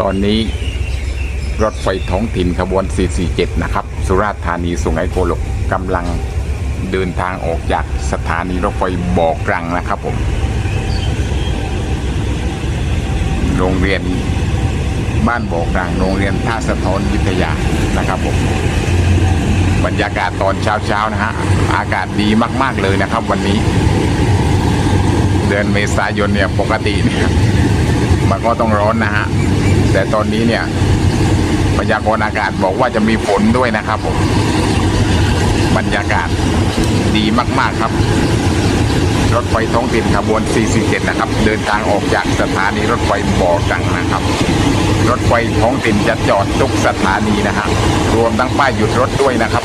ตอนนี้รถไฟท้องถิ่นขบวน 447 นะครับ สุราษฎร์ธานีสุไหงโกลกกำลังเดินทางออกจากสถานีรถไฟบ่อกรังนะครับผม โรงเรียนบ้านบ่อกรัง โรงเรียนท่าสะท้อนวิทยานะครับผม บรรยากาศตอนเช้าๆนะฮะ อากาศดีมากๆเลยนะครับ วันนี้ เดือนเมษายนเนี่ยปกติเนี่ยมันก็ต้องร้อนนะฮะ แต่ตอนนี้เนี่ยพยากรณ์อากาศบอกว่าจะมีฝนด้วยนะครับผมบรรยากาศดีมาก ๆครับ รถไฟท้องถิ่นขบวน447 นะครับ เดินทางออกจากสถานีรถไฟบ่อกังนะครับ รถไฟท้องถิ่นจะจอดทุกสถานีนะฮะรวมทั้งป้ายหยุดรถด้วยนะครับ